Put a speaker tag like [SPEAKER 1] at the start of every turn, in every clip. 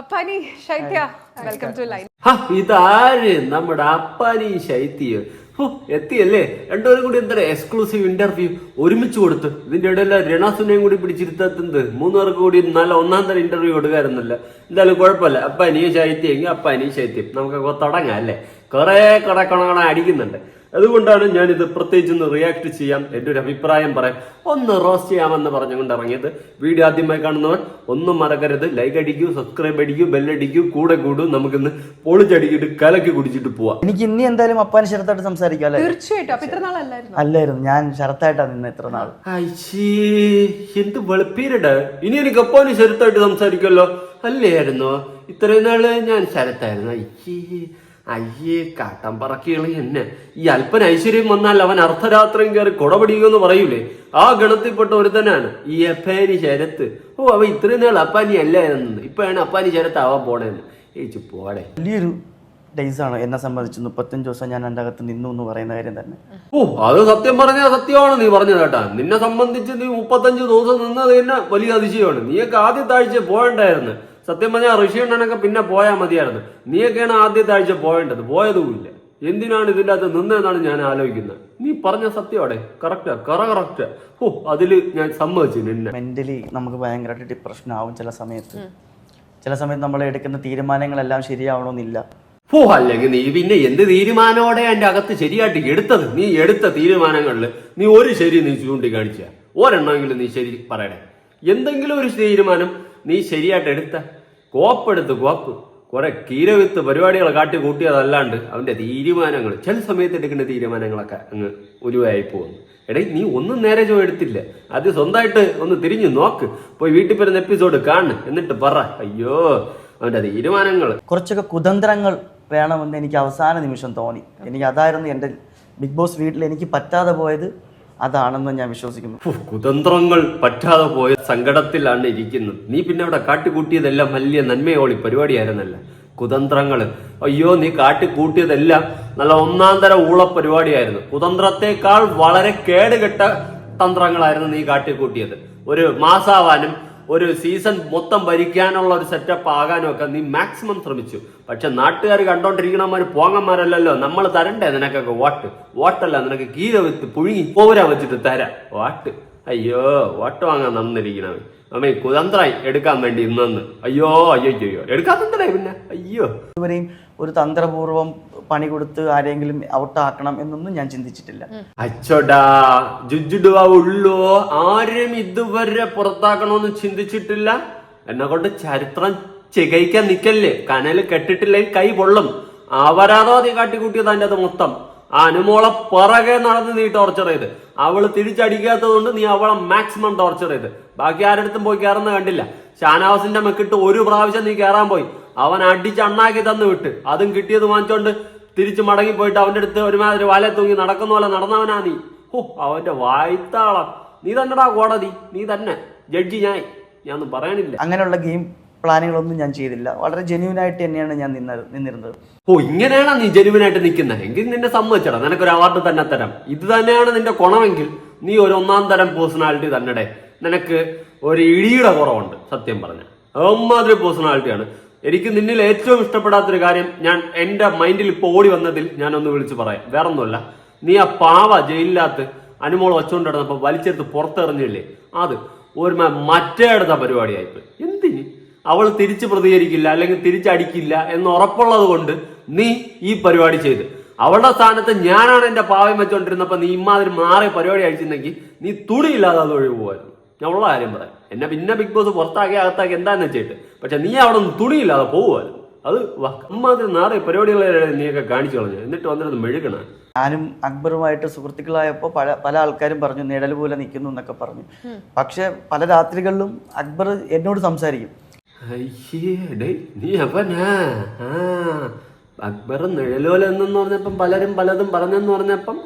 [SPEAKER 1] Appani Shaithya welcome to line
[SPEAKER 2] ഹ, ഇതാര് നമ്മുടെ അപ്പാനി ശൈത്യ? എത്തിയല്ലേ? രണ്ടുപേരും കൂടി എന്താ എക്സ്ക്ലൂസീവ് ഇന്റർവ്യൂ ഒരുമിച്ച് കൊടുത്ത് ഇതിന്റെ ഇടയിൽ രണാസുനെയും കൂടി പിടിച്ചിരുത്തത്തുന്നത് മൂന്നുപേർക്ക് കൂടി നല്ല ഒന്നാം തരം ഇന്റർവ്യൂ കൊടുക്കാറുന്നല്ല എന്തായാലും കുഴപ്പമില്ല. അപ്പാനി ശൈത്യം അപ്പ അപ്പാനി ശൈത്യം നമുക്ക് തുടങ്ങാം അല്ലേ? കുറെ കുറെ കണക്കണ അടിക്കുന്നുണ്ട്. അതുകൊണ്ടാണ് ഞാനിത് പ്രത്യേകിച്ച് ഒന്ന് റിയാക്ട് ചെയ്യാം എന്റെ ഒരു അഭിപ്രായം പറയാം ഒന്ന് റോസ്റ്റ് ചെയ്യാമെന്ന് പറഞ്ഞുകൊണ്ട് ഇറങ്ങിയത്. വീഡിയോ ആദ്യമായി കാണുന്നവർ ഒന്നും മറക്കരുത്. ലൈക്ക് അടിക്കൂ സബ്സ്ക്രൈബ് അടിക്കൂ ബെല്ലടിക്കൂ കൂടെ നമുക്ക് നമുക്കിന്ന് പൊളിച്ചടിക്കിട്ട് കലക്കി കുടിച്ചിട്ട് പോവാം.
[SPEAKER 3] എനിക്ക് ഇനി എന്തായാലും അപ്പാന് ശരത്തായിട്ട് സംസാരിക്കാം അല്ലേ?
[SPEAKER 1] തീർച്ചയായിട്ടും. അപ്പൊ ഇത്ര നാളല്ലായിരുന്നു?
[SPEAKER 3] അല്ലായിരുന്നു. ഞാൻ ശരത്തായിട്ടാണ് നിന്ന് ഇത്ര നാൾ.
[SPEAKER 2] എന്ത് വെളുപ്പീരട്. ഇനി എനിക്ക് അപ്പാന് ശരത്തായിട്ട് സംസാരിക്കുമല്ലോ. അല്ലായിരുന്നോ? ഇത്രയും നാൾ ഞാൻ ശരത്തായിരുന്നു. അയ്യേ കാട്ടം പറക്കികളി എന്നെ. ഈ അല്പൻ ഐശ്വര്യം വന്നാൽ അവൻ അർദ്ധരാത്രം കയറി കൊടപിടിക്കുമെന്ന് പറയൂലേ? ആ ഗണത്തിൽപ്പെട്ട ഒരുത്തനാണ് ഈ അപ്പാനി ശരത്ത്. ഓ അവ ഇത്രയും നാൾ അപ്പാനി അല്ലായിരുന്നു. ഇപ്പോഴാണ് അപ്പാനി ശരത്ത് ആവാൻ പോണേന്ന്. ഏച്ചു പോടെ.
[SPEAKER 3] വലിയൊരു ഡേയ്സ് ആണ് എന്നെ സംബന്ധിച്ച് മുപ്പത്തഞ്ച് ദിവസം ഞാൻ എന്റെ അകത്ത് നിന്നു എന്ന് പറയുന്ന കാര്യം തന്നെ.
[SPEAKER 2] ഓ അത് സത്യം പറഞ്ഞ സത്യമാണ് നീ പറഞ്ഞത് കേട്ടാ. നിന്നെ സംബന്ധിച്ച് നീ മുപ്പത്തഞ്ച് ദിവസം നിന്നത് തന്നെ വലിയ അതിശയമാണ്. നീയൊക്കെ ആദ്യത്താഴ്ച പോകണ്ടായിരുന്നു. സത്യം പറഞ്ഞാൽ ഋഷി ഋഷിയണ്ണനൊക്കെ പിന്നെ പോയാൽ മതിയായിരുന്നു. നീയൊക്കെയാണ് ആദ്യത്തെ ആഴ്ച പോയേണ്ടത്. പോയതുമില്ല. എന്തിനാണ് ഇതിന്റെ അകത്ത് നിന്നതെന്നാണ് ഞാൻ ആലോചിക്കുന്നത്. നീ പറഞ്ഞ സത്യമാടെ കറക്റ്റാ കറ കറക്റ്റ് ഓ അതിൽ ഞാൻ സമ്മതിച്ചു നിന്നെ.
[SPEAKER 3] മെന്റലി നമുക്ക് ഭയങ്കരമായിട്ട് ഡിപ്രഷൻ ആവും ചില സമയത്ത്. ചില സമയത്ത് നമ്മൾ എടുക്കുന്ന തീരുമാനങ്ങളെല്ലാം ശരിയാവണമെന്നില്ല.
[SPEAKER 2] ഓ അല്ലെങ്കിൽ നീ പിന്നെ എന്ത് തീരുമാനമോടെ എന്റെ അകത്ത് ശരിയായിട്ട് എടുത്തത്? നീ എടുത്ത തീരുമാനങ്ങളിൽ നീ ഒരു ശരി നീ ചൂണ്ടിക്കാണിച്ച. ഒരെണ്ണമെങ്കിലും നീ ശരി പറയണേ. എന്തെങ്കിലും ഒരു തീരുമാനം നീ ശരിയായിട്ട് എടുത്ത. കോപ്പെടുത്ത് കോപ്പ്. കുറെ കീരവിത്ത് പരിപാടികൾ കാട്ടി കൂട്ടിയതല്ലാണ്ട് അവന്റെ തീരുമാനങ്ങൾ. ചില സമയത്ത് എടുക്കുന്ന തീരുമാനങ്ങളൊക്കെ അങ്ങ് ഉരുവായി പോകുന്നു. എടേ നീ ഒന്നും നേരെ ചോ എടുത്തില്ല. അത് സ്വന്തമായിട്ട് ഒന്ന് തിരിഞ്ഞു നോക്ക്. പോയി വീട്ടിൽ വരുന്ന എപ്പിസോഡ് കാണ്. എന്നിട്ട് പറ. അയ്യോ അവന്റെ തീരുമാനങ്ങൾ.
[SPEAKER 3] കുറച്ചൊക്കെ കുതന്ത്രങ്ങൾ വേണമെന്ന് എനിക്ക് അവസാന നിമിഷം തോന്നി. എനിക്ക് അതായിരുന്നു എന്റെ ബിഗ് ബോസ് വീട്ടിൽ എനിക്ക് പറ്റാതെ പോയത്. അതാണെന്ന് ഞാൻ വിശ്വസിക്കുന്നു.
[SPEAKER 2] കുതന്ത്രങ്ങൾ പറ്റാതെ പോയ സങ്കടത്തിലാണ് ഇരിക്കുന്നത്. നീ പിന്നെ അവിടെ കാട്ടിക്കൂട്ടിയതെല്ലാം വലിയ നന്മയോളി പരിപാടിയായിരുന്നല്ല? കുതന്ത്രങ്ങൾ അയ്യോ നീ കാട്ടിക്കൂട്ടിയതെല്ലാം നല്ല ഒന്നാം തരം ഊള പരിപാടിയായിരുന്നു. കുതന്ത്രത്തെക്കാൾ വളരെ കേടുകെട്ട തന്ത്രങ്ങളായിരുന്നു നീ കാട്ടിക്കൂട്ടിയത് ഒരു മാസാവാനും ഒരു സീസൺ മൊത്തം ഭരിക്കാനുള്ള ഒരു സെറ്റപ്പ് ആകാനൊക്കെ നീ മാക്സിമം ശ്രമിച്ചു. പക്ഷെ നാട്ടുകാർ കണ്ടോണ്ടിരിക്കണമാര് പോങ്ങന്മാരല്ലല്ലോ. നമ്മൾ തരണ്ടേ നിനക്കൊക്കെ വാട്ട്? വാട്ടല്ല നിനക്ക് കീര വിത്ത് പുഴുങ്ങി പോരാ വെച്ചിട്ട് തരാം. വാട്ട്? അയ്യോ വാട്ട് വാങ്ങാൻ നന്നിരിക്കണവൻ അമ്മേ കുതന്ത്രായി എടുക്കാൻ വേണ്ടി ഇന്നു അയ്യോ അയ്യോ അയ്യോ എടുക്കാൻ തന്നെ പിന്നെ. അയ്യോ.
[SPEAKER 3] ഇവരെയും ഒരു തന്ത്രപൂർവം പണി കൊടുത്ത് ആരെങ്കിലും ഔട്ടാക്കണം എന്നൊന്നും ഞാൻ ചിന്തിച്ചിട്ടില്ല.
[SPEAKER 2] അച്ചോടാ ജുജുടുവ ഉള്ളോ? ആരും ഇതുവരെ പുറത്താക്കണമെന്ന് ചിന്തിച്ചിട്ടില്ല? എന്നെ കൊണ്ട് ചരിത്രം ചികയിക്കാൻ നിക്കല്ലേ? കനൽ കെട്ടിട്ടില്ലെങ്കിൽ കൈ പൊള്ളും. അവരാതോ നീ കാട്ടിക്കൂട്ടിയത് അതിന്റെ അത് മൊത്തം. ആ അനുമോളെ പിറകെ നടന്ന് നീ ടോർച്ചർ ചെയ്ത്. അവൾ തിരിച്ചടിക്കാത്തത് കൊണ്ട് നീ അവളെ മാക്സിമം ടോർച്ചർ ചെയ്ത്. ബാക്കി ആരടുത്തും പോയി കയറുന്ന കണ്ടില്ല. ഷാനവാസിന്റെ മെക്കിട്ട് ഒരു പ്രാവശ്യം നീ കയറാൻ പോയി. അവൻ അടിച്ച് അണ്ണാക്കി തന്നു വിട്ട്. അതും കിട്ടിയത് വാങ്ങിച്ചോണ്ട് തിരിച്ച് മടങ്ങി പോയിട്ട് അവന്റെ അടുത്ത് ഒരുമാതിരി വാല തൂങ്ങി നടക്കുന്ന പോലെ നടന്നവനാ നീ. ഓ അവന്റെ വായ്ത്താളം. നീ തന്നെടാ കോടതി. നീ തന്നെ. ജഡ്ജി ഞാൻ ഒന്നും പറയണില്ല
[SPEAKER 3] അങ്ങനെയുള്ള ഗെയിം പ്ലാനുകളൊന്നും ഞാൻ ചെയ്തില്ല. വളരെ ജെന്യൂൻ ആയിട്ട് തന്നെയാണ് ഞാൻ നിന്നത് നിന്നിരുന്നത്.
[SPEAKER 2] ഓ ഇങ്ങനെയാണോ നീ ജനുവിനായിട്ട് നിൽക്കുന്നത് എങ്കിൽ നിന്നെ സമ്മതിച്ചടാ. നിനക്കൊരു അവാർഡ് തന്നെ തരാം. ഇത് തന്നെയാണ് നിന്റെ കുണമെങ്കിൽ നീ ഒരു ഒന്നാം തരം പേഴ്സണാലിറ്റി തന്നെടെ. നിനക്ക് ഒരു ഇടിയുടെ കുറവുണ്ട്. സത്യം പറഞ്ഞ. അമ്മാതിരി പേഴ്സണാലിറ്റിയാണ് എനിക്ക് നിന്നിൽ ഏറ്റവും ഇഷ്ടപ്പെടാത്തൊരു കാര്യം ഞാൻ എന്റെ മൈൻഡിൽ ഇപ്പോൾ ഓടി വന്നതിൽ ഞാനൊന്ന് വിളിച്ചു പറയാം. വേറൊന്നുമല്ല. നീ ആ പാവ ജയിലിനകത്ത് അനുമോൾ വച്ചുകൊണ്ട് കിടന്നപ്പോ വലിച്ചെടുത്ത് പുറത്തെറിഞ്ഞില്ലേ? അത് ഒരു മറ്റേ അടുത്ത പരിപാടിയായിപ്പോയി. എന്തിന്? അവൾ തിരിച്ച് പ്രതികരിക്കില്ല അല്ലെങ്കിൽ തിരിച്ചടിക്കില്ല എന്ന് ഉറപ്പുള്ളത് കൊണ്ട് നീ ഈ പരിപാടി ചെയ്ത്. അവളുടെ സ്ഥാനത്ത് ഞാനാണ് എന്റെ പാവം വെച്ചോണ്ടിരുന്നപ്പോ നീ ഇമാതിരി മാറിയ പരിപാടി അയച്ചിരുന്നെങ്കിൽ നീ തുണിയില്ലാതെ അത് ഒഴിവ് പോകുമായിരുന്നു ഞാൻ ഉള്ള കാര്യം പറയാം. എന്നെ പിന്നെ ബിഗ് ബോസ് പുറത്താക്കി അകത്താക്കി എന്താന്ന് വെച്ചിട്ട്? പക്ഷെ നീ അവിടെ നിന്ന് തുണിയില്ലാതെ പോകുമായിരുന്നു അത് അമ്മാതിരി ഇമ്മാതിരി നാറിയ പരിപാടികളെ നീയൊക്കെ കാണിച്ചു കളഞ്ഞു. എന്നിട്ട് വന്നിരുന്ന് മെഴുകണ
[SPEAKER 3] ഞാനും അക്ബറുമായിട്ട് സുഹൃത്തുക്കളായപ്പോൾ പല പല ആൾക്കാരും പറഞ്ഞു നിഴൽ പോലെ നിൽക്കുന്നു എന്നൊക്കെ പറഞ്ഞു. പക്ഷെ പല രാത്രികളിലും അക്ബർ എന്നോട് സംസാരിക്കും.
[SPEAKER 2] നീ അവനാ അക്ബർ നിഴലോല എന്നെന്ന് പറഞ്ഞപ്പം പലരും പലതും പറഞ്ഞെന്ന് പറഞ്ഞപ്പം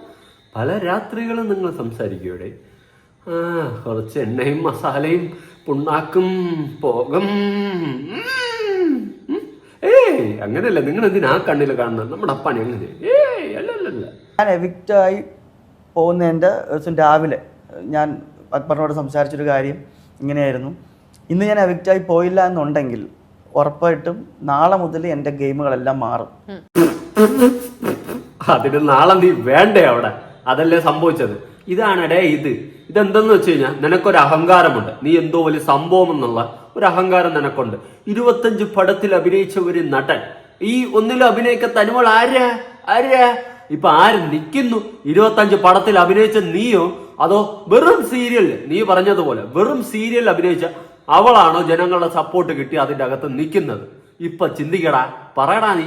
[SPEAKER 2] പല രാത്രികളും നിങ്ങൾ സംസാരിക്കൂടെ ആ കുറച്ച് എണ്ണയും മസാലയും പുണ്ണാക്കും പോകും. ഏയ് അങ്ങനെയല്ല നിങ്ങൾ എന്തിനാ കണ്ണിൽ കാണുന്നത്? നമ്മുടെ അപ്പാണി അങ്ങനെ ഏയ് അല്ലല്ലല്ല
[SPEAKER 3] ഞാൻ എവിക്റ്റായി പോകുന്നതിന്റെ ദിവസം രാവിലെ ഞാൻ അക്ബറിനോട് സംസാരിച്ചൊരു കാര്യം ഇങ്ങനെയായിരുന്നു. ഇന്ന് ഞാൻ എവിക്റ്റായി പോയില്ല എന്നുണ്ടെങ്കിൽ ഉറപ്പായിട്ടും നാളെ മുതൽ എന്റെ ഗെയിമുകളെല്ലാം മാറും.
[SPEAKER 2] അതിന് നാളെ നീ വേണ്ടേ അവിടെ? അതല്ലേ സംഭവിച്ചത്. ഇതാണടേ ഇത്. ഇതെന്തെന്ന് വെച്ച് കഴിഞ്ഞാൽ നിനക്കൊരു അഹങ്കാരമുണ്ട്. നീ എന്തോ വലിയ സംഭവം എന്നുള്ള ഒരു അഹങ്കാരം നിനക്കുണ്ട്. ഇരുപത്തഞ്ച് പടത്തിൽ അഭിനയിച്ച ഒരു നടൻ. ഈ ഒന്നിലും അഭിനയിക്ക തനിമൾ ആരാ? ആരാ? ഇപ്പൊ ആര് നിൽക്കുന്നു ഇരുപത്തഞ്ച് പടത്തിൽ അഭിനയിച്ച നീയോ? അതോ വെറും സീരിയൽ നീ പറഞ്ഞതുപോലെ വെറും സീരിയൽ അഭിനയിച്ച അവളാണോ ജനങ്ങളുടെ സപ്പോർട്ട് കിട്ടി അതിന്റെ അകത്ത് നിൽക്കുന്നത് ഇപ്പൊ ചിന്തിക്കടാ. പറയടാ നീ.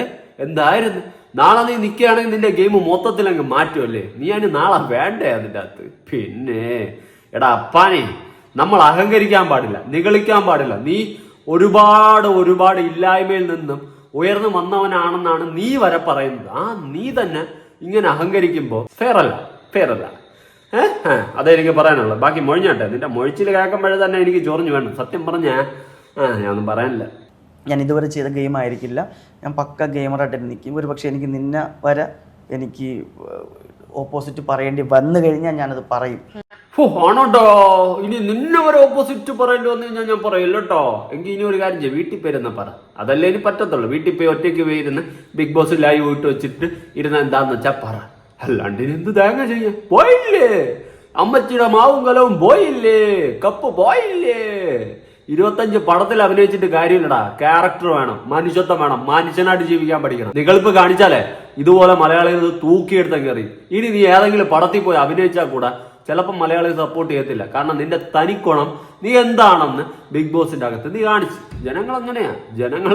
[SPEAKER 2] ഏ? എന്തായിരുന്നു? നാളെ നീ നിൽക്കുകയാണെങ്കിൽ നിന്റെ ഗെയിം മൊത്തത്തിൽ അങ്ങ് മാറ്റുമല്ലേ നീ അതിന് നാളെ വേണ്ടേ അതിന്റെ അകത്ത്? പിന്നെ എടാ അപ്പാനെ നമ്മൾ അഹങ്കരിക്കാൻ പാടില്ല നിഗളിക്കാൻ പാടില്ല. നീ ഒരുപാട് ഒരുപാട് ഇല്ലായ്മയിൽ നിന്നും ഉയർന്നു വന്നവനാണെന്നാണ് നീ വരെ പറയുന്നത്. ആ നീ തന്നെ ഇങ്ങനെ അഹങ്കരിക്കുമ്പോൾ ഫെയർ അല്ല ഏഹ് അതേ എനിക്ക് പറയാനുള്ളത് ബാക്കി മൊഴിഞ്ഞാട്ടെ. നിന്റെ മൊഴിച്ചിൽ കേൾക്കുമ്പോഴേ തന്നെ എനിക്ക് ചൊറിഞ്ഞു വേണം സത്യം പറഞ്ഞ ആ ഞാനൊന്നും പറയാനില്ല.
[SPEAKER 3] ഞാൻ ഇതുവരെ ചെയ്ത ഗെയിം ആയിരിക്കില്ല. ഞാൻ പക്ക ഗെയിമറായിട്ട് നിൽക്കും. ഒരു പക്ഷേ എനിക്ക് നിന്നെ വരെ എനിക്ക് ഓപ്പോസിറ്റ് പറയേണ്ടി വന്നു കഴിഞ്ഞാൽ ഞാനത് പറയും.
[SPEAKER 2] ഓ ആണോട്ടോ? ഇനി നിന്നെ വരെ ഓപ്പോസിറ്റ് പറയേണ്ടി വന്നു കഴിഞ്ഞാൽ ഞാൻ പറയില്ല കേട്ടോ എങ്കിൽ ഇനി ഒരു കാര്യം ചെയ്യും. വീട്ടിൽ പേരെന്ന് പറ. അതല്ലേ ഇനി പറ്റത്തുള്ളൂ. വീട്ടിൽ പോയി ഒറ്റയ്ക്ക് പോയി ഇരുന്ന് ബിഗ് ബോസ് ലൈവ് ഇട്ട് വെച്ചിട്ട് ഇരുന്ന എന്താന്ന് വെച്ചാൽ പറ. അല്ലാണ്ട് ഇനി എന്ത് തേങ്ങ ചെയ്യ? പോയില്ലേ? അമ്മച്ചിയുടെ മാവും കലവും പോയില്ലേ? കപ്പ് പോയില്ലേ? ഇരുപത്തഞ്ച് പടത്തിൽ അഭിനയിച്ചിട്ട് കാര്യമില്ലടാ. ക്യാരക്ടർ വേണം മനുഷ്യത്വം വേണം മനുഷ്യനായിട്ട് ജീവിക്കാൻ പഠിക്കണം. നികളിപ്പ് കാണിച്ചാലേ ഇതുപോലെ മലയാളികൾ തൂക്കിയെടുത്ത കയറി. ഇനി നീ ഏതെങ്കിലും പടത്തിൽ പോയി അഭിനയിച്ചാൽ കൂടെ ചിലപ്പോൾ മലയാളി സപ്പോർട്ട് ചെയ്യത്തില്ല. കാരണം നിന്റെ തനിക്കുണം നീ എന്താണെന്ന് ബിഗ് ബോസിന്റെ അകത്ത് നീ കാണിച്ചു. ജനങ്ങൾ അങ്ങനെയാ. ജനങ്ങൾ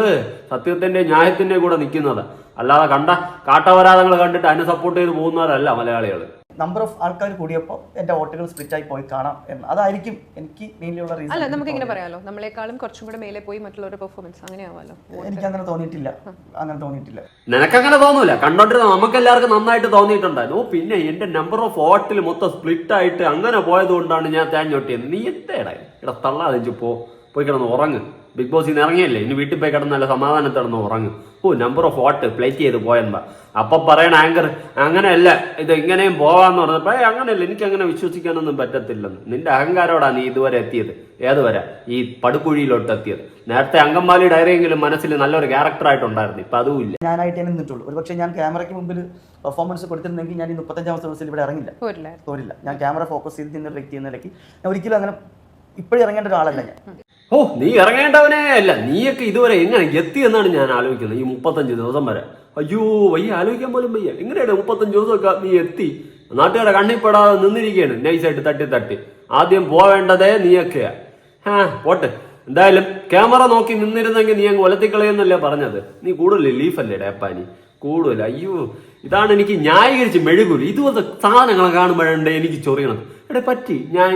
[SPEAKER 2] സത്യത്തിന്റെ ന്യായത്തിന്റെ കൂടെ നിൽക്കുന്നത്. അല്ലാതെ കണ്ട കാട്ടപരാധങ്ങൾ കണ്ടിട്ട് അതിനെ സപ്പോർട്ട് ചെയ്ത് പോകുന്നവരല്ല മലയാളികൾ
[SPEAKER 3] നമ്പർ ഓഫ് ആൾക്കാർ കൂടിയപ്പോൾ എന്റെ വോട്ടുകൾ സ്പ്ലിറ്റ് ആയി പോയി കാണാം എന്ന്. അതായിരിക്കും എനിക്ക്
[SPEAKER 1] മെയിനിലുള്ള
[SPEAKER 3] റീസൺ അല്ല
[SPEAKER 1] നമുക്ക് ഇങ്ങനെ പറയാലോ. നമ്മളെക്കാളും കുറച്ചും കൂടെ മേലെ പോയി മറ്റുള്ളവരുടെ പെർഫോമൻസ് അങ്ങനെ ആവാലോ?
[SPEAKER 3] എനിക്ക് അങ്ങനെ തോന്നിയിട്ടില്ല. അങ്ങനെ തോന്നിയിട്ടില്ല.
[SPEAKER 2] നിനക്ക് അങ്ങനെ തോന്നൂല. കണ്ടോണ്ടിരുന്ന നമുക്ക് എല്ലാവർക്കും നന്നായിട്ട് തോന്നിയിട്ടുണ്ടായിരുന്നു. ഓ പിന്നെ എന്റെ നമ്പർ ഓഫ് വോട്ടിൽ മൊത്തം സ്പ്ലിറ്റ് ആയിട്ട് അങ്ങനെ പോയത് കൊണ്ടാണ് ഞാൻ തേഞ്ഞൊട്ടിയത്. നീ എത്തേടാ ഇട തള്ളാതെ പോ. പോയി കിടന്ന് ഉറങ്ങ്. ബിഗ് ബോസിൽ നിന്ന് ഇറങ്ങിയല്ലേ? ഇനി വീട്ടിൽ പോയി കിടന്നല്ല നല്ല ഉറങ്ങും. ഓ നമ്പർ ഓഫ് വോട്ട് പ്ലേറ്റ് ചെയ്ത് പോയെന്താ? അപ്പൊ പറയണ ആങ്കർ അങ്ങനെയല്ല ഇത് ഇങ്ങനെയും പോവാന്ന് പറഞ്ഞപ്പോ "ഏയ് അങ്ങനെയല്ല എനിക്ക് അങ്ങനെ വിശ്വസിക്കാനൊന്നും പറ്റത്തില്ലെന്ന്. നിന്റെ അഹങ്കാരോടാ നീ ഇതുവരെ എത്തിയത്? ഏതുവരെ? ഈ പടുക്കുഴിയിലോട്ട് എത്തിയത്. നേരത്തെ അങ്കമാലി ഡയറിയെങ്കിലും മനസ്സിൽ നല്ലൊരു ക്യാരക്ടർ ആയിട്ടുണ്ടായിരുന്നു. ഇപ്പൊ അതും ഇല്ല.
[SPEAKER 3] ഞാനായിട്ട് നിന്നിട്ടുള്ളൂ. ഒരു പക്ഷേ ഞാൻ ക്യാമറയ്ക്ക് മുമ്പിൽ പെർഫോമൻസ് കൊടുത്തിരുന്നെങ്കിൽ ഞാൻ ഈ മുപ്പത്തഞ്ചാമത്തെ ദിവസത്തിൽ ഇവിടെ ഇറങ്ങില്ല. തോരില്ല ഞാൻ ക്യാമറ ഫോക്കസ് ചെയ്ത് നിന്ന വ്യക്തി എന്ന നിലയ്ക്ക് ഞാൻ ഒരിക്കലും അങ്ങനെ ഇപ്പോഴും ഇറങ്ങേണ്ട ഒരാളല്ല ഞാൻ.
[SPEAKER 2] ഓ നീ ഇറങ്ങേണ്ടവനെ. അല്ല നീയൊക്കെ ഇതുവരെ എങ്ങനെ എത്തി എന്നാണ് ഞാൻ ആലോചിക്കുന്നത് ഈ മുപ്പത്തഞ്ച് ദിവസം വരെ. അയ്യോ വയ്യ ആലോചിക്കാൻ പോലും വയ്യ. എങ്ങനെയാണ് മുപ്പത്തഞ്ച് ദിവസമൊക്കെ നീ എത്തി? നാട്ടുകാരെ കണ്ണിപ്പെടാതെ നിന്നിരിക്കുകയാണ്. നൈസായിട്ട് തട്ടി തട്ടി. ആദ്യം പോവേണ്ടതേ നീയൊക്കെയാ. ഹാ പോട്ടെ. എന്തായാലും ക്യാമറ നോക്കി നിന്നിരുന്നെങ്കിൽ നീ അങ്ങ് ഒലത്തിക്കളയെന്നല്ലേ പറഞ്ഞത്. നീ കൂടുതൽ ലീഫല്ലേ ഡേപ്പാനി? കൂടുതൽ. അയ്യോ ഇതാണ് എനിക്ക് ന്യായീകരിച്ച് മെഴുകൂൽ ഇതുപോലത്തെ സാധനങ്ങൾ കാണുമ്പോഴുണ്ട് എനിക്ക് ചൊറിയണം എടേ പറ്റി. ഞാൻ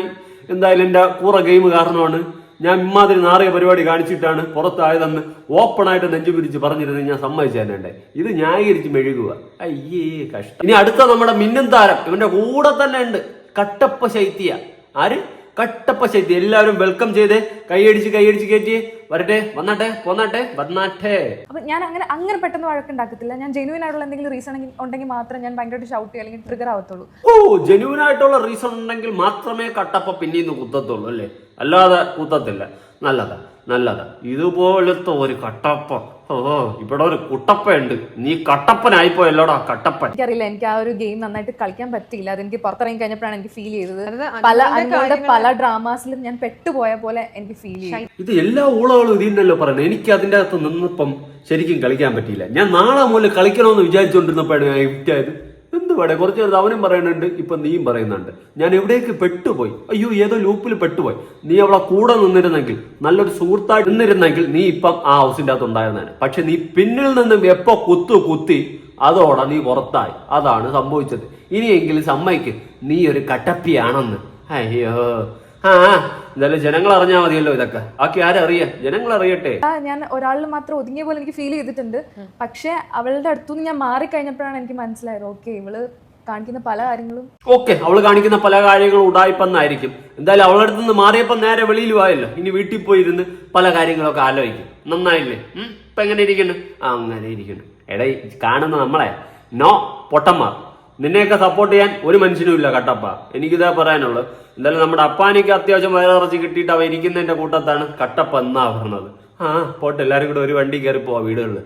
[SPEAKER 2] എന്തായാലും എന്റെ കൂറ ഗെയിം കാരണമാണ്. ഞാൻ ഇമാതിരി നാറിയ പരിപാടി കാണിച്ചിട്ടാണ് പുറത്തായതെന്ന് ഓപ്പൺ ആയിട്ട് നെഞ്ചു പിരിച്ച് പറഞ്ഞിരുന്നത് ഞാൻ സമ്മതിച്ചേനെ ഇത് ന്യായീകരിച്ച് മെഴുകുക. അയ്യേ കഷ്ടം. ഇനി അടുത്ത നമ്മുടെ മിന്നും താരം. ഇവന്റെ കൂടെ തന്നെ ഉണ്ട്. കട്ടപ്പ ശൈത്യ. ആര്? കട്ടപ്പ ശൈത്യ. എല്ലാവരും വെൽക്കം ചെയ്തേ. കൈയടിച്ച് കൈയടിച്ച് കയറ്റിയേ വരട്ടെ വന്നാട്ടെ പോന്നാട്ടെ വന്നാട്ടെ.
[SPEAKER 4] അപ്പൊ ഞാൻ അങ്ങനെ അങ്ങനെ പെട്ടെന്ന് വഴക്കുണ്ടാക്കത്തില്ല. ഞാൻ ജെനുവിൻ ആയിട്ടുള്ള എന്തെങ്കിലും റീസൺ ഉണ്ടെങ്കിൽ മാത്രം ഞാൻ ഭയങ്കരമായിട്ട് ഷൗട്ട് ചെയ്യുക അല്ലെങ്കിൽ ട്രിഗർ ആവത്തുള്ളൂ.
[SPEAKER 2] ഓ ജെനുവിൻ ആയിട്ടുള്ള റീസൺ ഉണ്ടെങ്കിൽ മാത്രമേ കട്ടപ്പ പിന്നീന്ന് കുത്തത്തുള്ളൂ അല്ലേ? അല്ലാതെ കുത്തത്തില്ല. നല്ലതാ നല്ലതാ. ഇതുപോലത്തെ ഒരു കട്ടപ്പ. ഓ ഇവിടെ ഒരു കുട്ടപ്പ ഉണ്ട് നീ കട്ടപ്പനായിപ്പോയല്ലോടാ കട്ടപ്പൻ.
[SPEAKER 4] എനിക്കറിയില്ല എനിക്ക് ആ ഒരു ഗെയിം നന്നായിട്ട് കളിക്കാൻ പറ്റിയില്ല. അതെനിക്ക് പുറത്തിറങ്ങി കഴിഞ്ഞപ്പോഴാണ് എനിക്ക് ഫീൽ ചെയ്തത്. പല പല ഡ്രാമാസിലും ഞാൻ പെട്ടുപോയ പോലെ എനിക്ക് ഫീൽ ചെയ്തു.
[SPEAKER 2] ഇത് എല്ലാ ഊളകളും ഇതിന്നല്ലോ പറയുന്നത് എനിക്ക് അതിന്റെ അകത്ത് നിന്നിപ്പം ശരിക്കും കളിക്കാൻ പറ്റിയില്ല. ഞാൻ നാളെ മുതൽ കളിക്കണമെന്ന് വിചാരിച്ചുകൊണ്ടിരുന്നപ്പോഴാണ് ഞാൻ ഹിറ്റായത് എന്ത് വേണേ കുറച്ച് നേരത്തെ അവനും പറയുന്നുണ്ട് ഇപ്പൊ നീയും പറയുന്നുണ്ട്. ഞാൻ എവിടേക്ക് പെട്ടുപോയി? അയ്യോ ഏതോ ലൂപ്പിൽ പെട്ടുപോയി. നീ അവളെ കൂടെ നിന്നിരുന്നെങ്കിൽ നല്ലൊരു സുഹൃത്തായിട്ട് നിന്നിരുന്നെങ്കിൽ നീ ഇപ്പം ആ ഹൗസിന്റെ അകത്ത് ഉണ്ടായിരുന്നേനെ. പക്ഷെ നീ പിന്നിൽ നിന്നും എപ്പോ കുത്തു കുത്തി അതോടെ നീ പുറത്തായി. അതാണ് സംഭവിച്ചത്. ഇനിയെങ്കിലും സമ്മതിക്ക്. നീ ഒരു കട്ടപ്പിയാണെന്ന്. അയ്യോ. ആ എന്തായാലും ജനങ്ങൾ അറിഞ്ഞാൽ മതിയല്ലോ ഇതൊക്കെ. ബാക്കി ആരറിയാ ജനങ്ങൾ അറിയട്ടെ
[SPEAKER 4] ഞാൻ ഒരാളിൽ മാത്രം ഒതുങ്ങിയ പോലെ എനിക്ക് ഫീൽ ചെയ്തിട്ടുണ്ട്. പക്ഷെ അവളുടെ അടുത്തുനിന്ന് ഞാൻ മാറിക്കഴിഞ്ഞപ്പോഴാണ് എനിക്ക് മനസ്സിലായത്. ഓക്കെ ഇവൾ കാണിക്കുന്ന പല കാര്യങ്ങളും.
[SPEAKER 2] ഓക്കെ അവൾ കാണിക്കുന്ന പല കാര്യങ്ങളും ഉടായിപ്പെന്നായിരിക്കും. എന്തായാലും അവളുടെ അടുത്ത് നിന്ന് മാറിയപ്പോ നേരെ വെളിയിൽ പോയല്ലോ ഇനി വീട്ടിൽ പോയി ഇരുന്ന് പല കാര്യങ്ങളൊക്കെ ആലോചിക്കും. നന്നായില്ലേ? ഇപ്പൊ എങ്ങനെ ഇരിക്കുന്നു? ആ അങ്ങനെ ഇരിക്കുന്നു. എടേ കാണുന്ന നമ്മളെ. നോ പൊട്ടന്മാർ. നിന്നെയൊക്കെ സപ്പോർട്ട് ചെയ്യാൻ ഒരു മനുഷ്യനും ഇല്ല കട്ടപ്പ. എനിക്കിതാ പറയാനുള്ളത്. എന്തായാലും നമ്മുടെ അപ്പാനിക്ക് അത്യാവശ്യം വയറിറച്ചി കിട്ടിയിട്ട് അവ ഇരിക്കുന്നതിന്റെ കൂട്ടത്താണ് കട്ടപ്പ എന്നാ പറഞ്ഞത്. ആ പോട്ട് എല്ലാരും കൂടെ ഒരു വണ്ടി കയറി പോവാ വീടുകളിൽ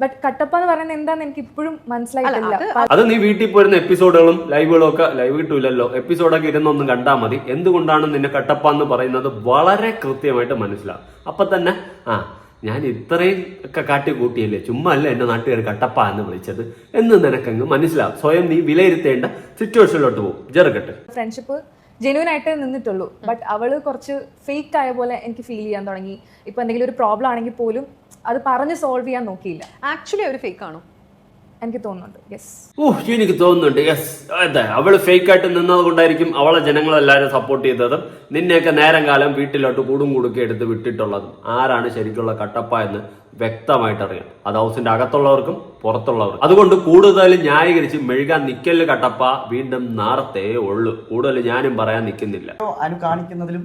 [SPEAKER 4] ബട്ട് കട്ടപ്പ എന്ന് പറയുന്നത് എന്താന്ന് എനിക്ക് ഇപ്പോഴും മനസ്സിലായിട്ടില്ല.
[SPEAKER 2] അത് നീ വീട്ടിൽ പോരുന്ന എപ്പിസോഡുകളും ലൈവുകളും ഒക്കെ ലൈവ് കിട്ടൂലല്ലോ. എപ്പിസോഡൊക്കെ ഇരുന്നൊന്നും കണ്ടാൽ മതി. എന്തുകൊണ്ടാണ് നിന്നെ കട്ടപ്പ എന്ന് പറയുന്നത് വളരെ കൃത്യമായിട്ട് മനസ്സിലാവും അപ്പൊ തന്നെ ആ ഞാൻ ഇത്രയും ഒക്കെ കാട്ടി കൂട്ടിയല്ലേ ചുമ്മാ അല്ല എന്റെ നാട്ടുകാർ കട്ടപ്പ എന്ന് വിളിച്ചത്. എന്ന് നിനക്കങ്ങ് മനസ്സിലാവും. സ്വയം നീ വിലയിരുത്തേണ്ട സിറ്റുവേഷനിലോട്ട് പോകും ചെറുകട്ടെ
[SPEAKER 4] ഫ്രണ്ട്ഷിപ്പ് ജെന്യൂൻ ആയിട്ട് നിന്നിട്ടുള്ളൂ. ബട്ട് അവൾ കുറച്ച് ഫേക്ക് ആയ പോലെ എനിക്ക് ഫീൽ ചെയ്യാൻ തുടങ്ങി. ഇപ്പൊ എന്തെങ്കിലും ഒരു പ്രോബ്ലം ആണെങ്കിൽ പോലും അത് പറഞ്ഞ് സോൾവ് ചെയ്യാൻ നോക്കിയില്ല.
[SPEAKER 1] ആക്ച്വലി ഒരു ഫേക്ക് ആണോ?
[SPEAKER 4] എനിക്ക് തോന്നുന്നുണ്ട്. യെസ്
[SPEAKER 2] ഓ എനിക്ക് തോന്നുന്നുണ്ട്. യെസ് അതെ അവൾ ഫേക്ക് ആയിട്ട് നിന്നത് കൊണ്ടായിരിക്കും അവളെ ജനങ്ങളെല്ലാരും സപ്പോർട്ട് ചെയ്തതും നിന്നെയൊക്കെ നേരം കാലം വീട്ടിലോട്ട് കൂടും കുടുക്കി എടുത്ത് വിട്ടിട്ടുള്ളതും. ആരാണ് ശരിക്കുള്ള കട്ടപ്പ എന്ന് വ്യക്തമായിട്ട് അറിയാം അത് ഹൗസിന്റെ അകത്തുള്ളവർക്കും പുറത്തുള്ളവർക്കും. അതുകൊണ്ട് കൂടുതൽ ന്യായീകരിച്ച് മെഴുകാൻ നിക്കൽ കട്ടപ്പ വീണ്ടും നാർത്തേ ഉള്ളൂ. കൂടുതൽ ഞാനും പറയാൻ നിൽക്കുന്നില്ല
[SPEAKER 3] അനു കാണിക്കുന്നതിലും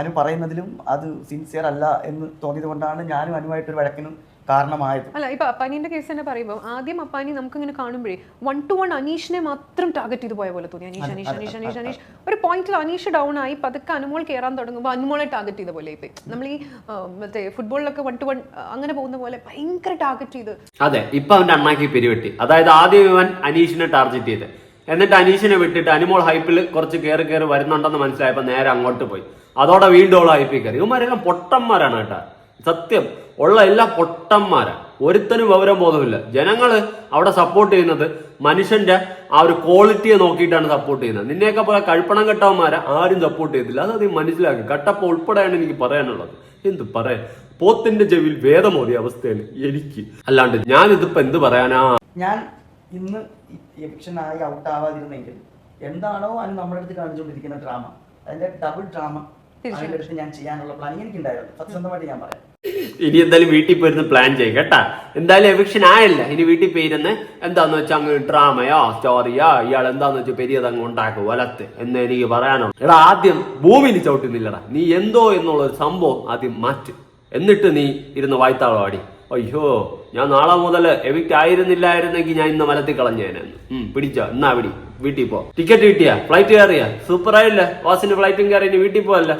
[SPEAKER 3] അനു പറയുന്നതിലും അത് സിൻസിയർ അല്ല എന്ന് തോന്നിയത് കൊണ്ടാണ് ഞാനും അനുമായിട്ടൊരു വഴക്കിനും കാരണമായത്.
[SPEAKER 1] അല്ല ഇപ്പൊ അപ്പാനിന്റെ കേസ് തന്നെ പറയുമ്പോൾ ആദ്യം അപ്പാനി നമുക്ക് ഇങ്ങനെ കാണുമ്പോഴേ വൺ ടു വൺ അനീഷിനെ മാത്രം ടാർഗറ്റ് ചെയ്ത് പോയ പോലെ തോന്നി. അനീഷ് അനീഷ് അനീഷ് അനീഷ് അനീഷ്. ഒരു പോയിന്റിൽ അനീഷ് ഡൗൺ ആയി പതുക്കെ അനുമോൾ കയറാൻ തുടങ്ങുമ്പോൾ അനുമോളെ ടാർഗറ്റ് ചെയ്ത പോലെ ഇപ്പൊ. നമ്മൾ ഈ മറ്റേ ഫുട്ബോളിലൊക്കെ വൺ ടു വൺ അങ്ങനെ പോകുന്ന പോലെ ഭയങ്കര ടാർഗറ്റ് ചെയ്ത്.
[SPEAKER 2] അതെ ഇപ്പൊ അവന്റെ അണ്ണാക്കി പിരിവെട്ടി. അതായത് ആദ്യം ഇവൻ അനീഷിനെ ടാർഗറ്റ് ചെയ്ത്. എന്നിട്ട് അനീഷിനെ വിട്ടിട്ട് അനിമോൾ ഹൈപ്പിൽ കുറച്ച് കയറി കയറി വരുന്നുണ്ടെന്ന് മനസ്സിലായപ്പോ നേരെ അങ്ങോട്ട് പോയി. അതോടെ വീണ്ടും ഉള്ള ഹൈപ്പിൽ കയറി ഇവന്മാരെല്ലാം പൊട്ടന്മാരാണ് കേട്ടോ. സത്യം. ഉള്ള എല്ലാ പൊട്ടന്മാരാണ് ഒരുത്തനും വിവരം ബോധമില്ല. ജനങ്ങൾ അവിടെ സപ്പോർട്ട് ചെയ്യുന്നത് മനുഷ്യന്റെ ആ ഒരു ക്വാളിറ്റിയെ നോക്കിയിട്ടാണ് സപ്പോർട്ട് ചെയ്യുന്നത്. നിന്നെയൊക്കെ പോലെ കഴുപ്പണം കെട്ടവന്മാരെ ആരും സപ്പോർട്ട് ചെയ്തില്ല. അത് നീ മനസ്സിലാക്കി. കട്ടപ്പ ഉൾപ്പെടെയാണ് എനിക്ക് പറയാനുള്ളത്. എന്ത് പറയാൻ? പോത്തിന്റെ ചെവിയിൽ വേദമോതിയ അവസ്ഥയാണ് എനിക്ക്. അല്ലാണ്ട് ഞാൻ ഇതിപ്പോ എന്ത് പറയാനാ?
[SPEAKER 3] ഞാൻ ഇന്ന് എവിക്ഷനായി ഔട്ട് ആവാതിരുന്നെങ്കിൽ എന്താണോ അത് നമ്മുടെ അടുത്ത് കാണിച്ചുകൊണ്ടിരിക്കുന്ന ഡ്രാമ അതിന്റെ ഡബിൾ ഡ്രാമ അതിന്റെ അടുത്ത് ഞാൻ ചെയ്യാനുള്ള പ്ലാനിങ് എനിക്കുണ്ടായിരുന്നു സത്യസന്ധമായിട്ട് ഞാൻ പറയാം.
[SPEAKER 2] ഇനി എന്തായാലും വീട്ടിൽ പോയിരുന്ന് പ്ലാൻ ചെയ്യും കേട്ടാ. എന്തായാലും എവിക്ഷൻ ആയല്ല. ഇനി വീട്ടിൽ പോയിരുന്ന് എന്താന്ന് വെച്ചാൽ അങ്ങ് ഡ്രാമയോ സ്റ്റോറിയോ ഇയാൾ എന്താന്ന് വെച്ചാൽ പെരിയത് അങ്ങ് ഉണ്ടാക്കും വലത്ത്. എന്ന് എനിക്ക് പറയാനുള്ളൂ. എടാ ആദ്യം ഭൂമിയിൽ ചവിട്ടുന്നില്ലടാ നീ എന്തോ എന്നുള്ള ഒരു സംഭവം ആദ്യം മാറ്റ്. എന്നിട്ട് നീ ഇരുന്ന് വായ്ത്താളം ആടി. അയ്യോ ഞാൻ നാളെ മുതൽ എവിക്റ്റ് ആയിരുന്നില്ലായിരുന്നെങ്കിൽ ഞാൻ ഇന്ന് മലത്തിൽ കളഞ്ഞേനെന്ന്. പിടിച്ചോ. എന്നാ പിടി വീട്ടിൽ പോ. ടിക്കറ്റ് കിട്ടിയാ? ഫ്ലൈറ്റ് കയറിയാ? സൂപ്പർ ആയില്ലേ? ഫ്ലൈറ്റും കയറി വീട്ടിൽ പോവല്ല?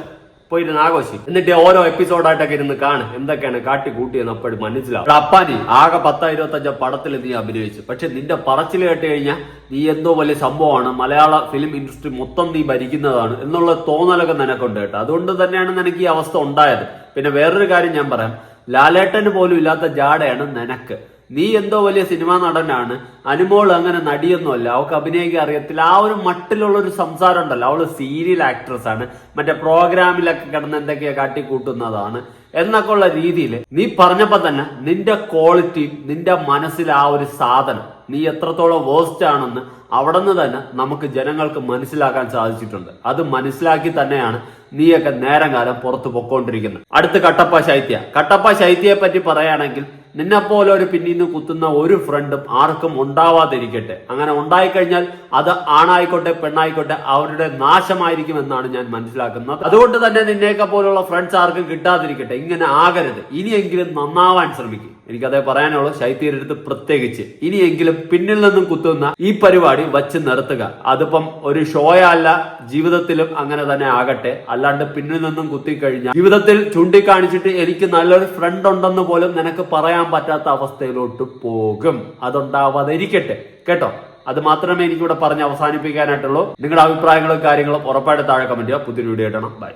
[SPEAKER 2] പോയിരുന്ന് ആഘോഷി എന്നിട്ട് ഓരോ എപ്പിസോഡായിട്ടൊക്കെ ഇരുന്ന് കാണ്. എന്തൊക്കെയാണ് കാട്ടി കൂട്ടിയെന്ന് അപ്പോഴും മനസ്സിലാവും. അപ്പാനി ആകെ പത്താ ഇരുപത്തഞ്ചോ പടത്തിൽ നീ അഭിനയിച്ചു. പക്ഷെ നിന്റെ പറച്ചിൽ കേട്ട് കഴിഞ്ഞാൽ നീ എന്തോ വലിയ സംഭവമാണ്. മലയാള ഫിലിം ഇൻഡസ്ട്രി മൊത്തം നീ ഭരിക്കുന്നതാണ് എന്നുള്ള തോന്നലൊക്കെ നിനക്കുണ്ട് കേട്ടോ. അതുകൊണ്ട് തന്നെയാണ് നിനക്ക് ഈ അവസ്ഥ ഉണ്ടായത്. പിന്നെ വേറൊരു കാര്യം ഞാൻ പറയാം. ലാലേട്ടന് പോലും ഇല്ലാത്ത ജാടയാണ് നിനക്ക്. നീ എന്തോ വലിയ സിനിമാ നടനാണ്. അനുമോൾ അങ്ങനെ നടിയൊന്നുമല്ല. അവൾക്ക് അഭിനയിക്കാൻ അറിയത്തില്ല. ആ ഒരു മട്ടിലുള്ള ഒരു സംസാരം ഉണ്ടല്ലോ അവൾ സീരിയൽ ആക്ട്രസ് ആണ്. മറ്റേ പ്രോഗ്രാമിലൊക്കെ കിടന്ന് എന്തൊക്കെയാ കാട്ടിക്കൂട്ടുന്നതാണ്. എന്നൊക്കെ ഉള്ള രീതിയിൽ നീ പറഞ്ഞപ്പോ തന്നെ നിന്റെ ക്വാളിറ്റി നിന്റെ മനസ്സിൽ ആ ഒരു സാധനം നീ എത്രത്തോളം വേസ്റ്റ് ആണെന്ന് അവിടെ നിന്ന് തന്നെ നമുക്ക് ജനങ്ങൾക്ക് മനസ്സിലാക്കാൻ സാധിച്ചിട്ടുണ്ട്. അത് മനസ്സിലാക്കി തന്നെയാണ് നീയൊക്കെ നേരം കാലം പുറത്തു പൊക്കോണ്ടിരിക്കുന്നത്. അടുത്ത് കട്ടപ്പ ശൈത്യ. കട്ടപ്പ ശൈത്യയെ പറ്റി പറയുകയാണെങ്കിൽ നിന്നെപ്പോലെ ഒരു നിന്ന് കുത്തുന്ന ഒരു ഫ്രണ്ടും ആർക്കും ഉണ്ടാവാതിരിക്കട്ടെ. അങ്ങനെ ഉണ്ടായിക്കഴിഞ്ഞാൽ അത് ആണായിക്കോട്ടെ പെണ്ണായിക്കോട്ടെ അവരുടെ നാശമായിരിക്കും എന്നാണ് ഞാൻ മനസ്സിലാക്കുന്നത്. അതുകൊണ്ട് തന്നെ നിന്നെയൊക്കെ പോലുള്ള ഫ്രണ്ട്സ് ആർക്കും കിട്ടാതിരിക്കട്ടെ. ഇങ്ങനെ ആകരുത്. ഇനിയെങ്കിലും നന്നാവാൻ ശ്രമിക്കും. എനിക്കതേ പറയാനുള്ളൂ ശൈത്യരുത്ത് പ്രത്യേകിച്ച്. ഇനിയെങ്കിലും പിന്നിൽ നിന്നും കുത്തുന്ന ഈ പരിപാടി വച്ച് നിർത്തുക. അതിപ്പം ഒരു ഷോയല്ല ജീവിതത്തിലും അങ്ങനെ തന്നെ ആകട്ടെ. അല്ലാണ്ട് പിന്നിൽ നിന്നും കുത്തിക്കഴിഞ്ഞാൽ ജീവിതത്തിൽ ചൂണ്ടിക്കാണിച്ചിട്ട് എനിക്ക് നല്ലൊരു ഫ്രണ്ട് ഉണ്ടെന്ന് പോലും നിനക്ക് പറയാൻ പറ്റാത്ത അവസ്ഥയിലോട്ട് പോകും. അതുണ്ടാവാതിരിക്കട്ടെ. കേട്ടോ? അത് മാത്രമേ എനിക്കിവിടെ പറഞ്ഞ് അവസാനിപ്പിക്കാനായിട്ടുള്ളൂ. നിങ്ങളുടെ അഭിപ്രായങ്ങളും കാര്യങ്ങളും ഉറപ്പായിട്ട് താഴെ കമന്റ് ചെയ്യുക. പുതിയൊരു വീഡിയോ ഇടണം ബൈ